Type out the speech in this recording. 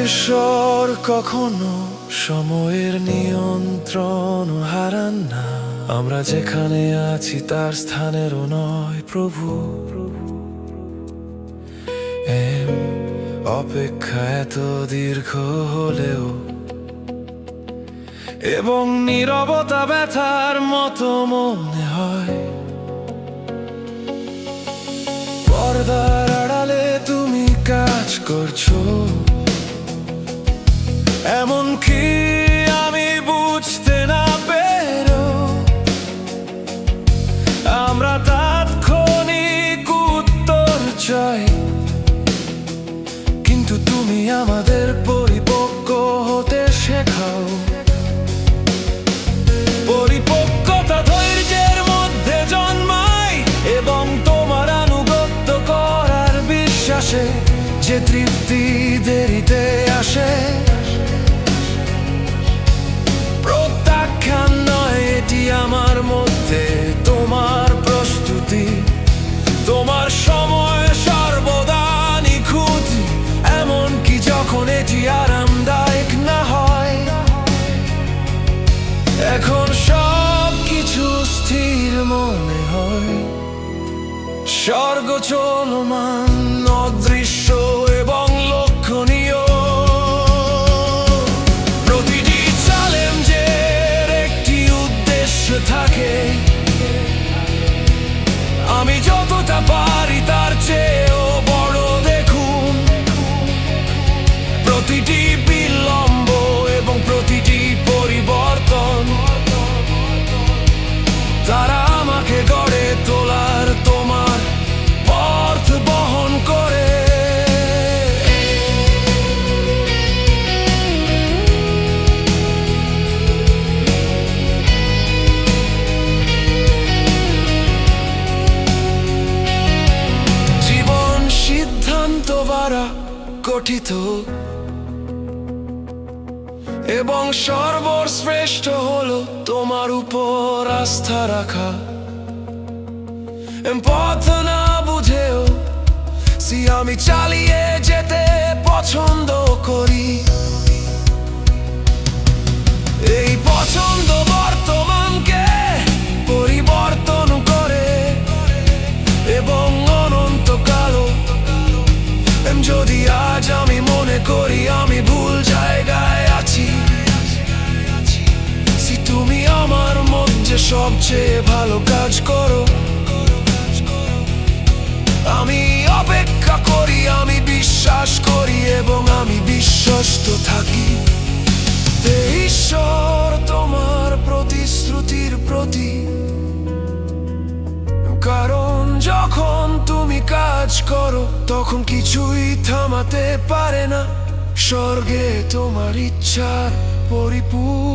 ঈশ্বর কখনো সময়ের নিয়ন্ত্রণ হারান না। আমরা যেখানে আছি তার স্থানেরও নয়, প্রভু। এম, অপেক্ষা এত দীর্ঘ হলেও এবং নীরবতা ব্যথার মতো মনে হয়। পর্দার আড়ালে তুমি কাজ করছ। এমন কি আমি বুঝতে না পেরো? আমরা তাৎক্ষণিক উত্তর চাই। কিন্তু তুমি আমাদের পরিপক্ক হতে শেখাও। পরিপক্কতা ধৈর্যের মধ্যে জন্মায় এবং তোমার আনুগত্য করার বিশ্বাসে যে তৃপ্তি দেরিতে আসে। স্বর্গ চলমান। গঠিত এবং সর্বশ্রেষ্ঠ হল তোমার উপর আস্থা রাখা। পথ না বুঝেও, সি, আমি চালিয়ে যেতে পছন্দ করি। সবচেয়ে ভালো কাজ করো। আমি অপেক্ষা করি, আমি বিশ্বাস করি এবং আমি বিশ্বস্ত থাকি। ঈশ্বর, তোমার প্রতিশ্রুতির প্রতি। কারণ যখন তুমি কাজ করো, তখন কিছুই থামাতে পারে না। স্বর্গে তোমার ইচ্ছার পরিপূর্ণতা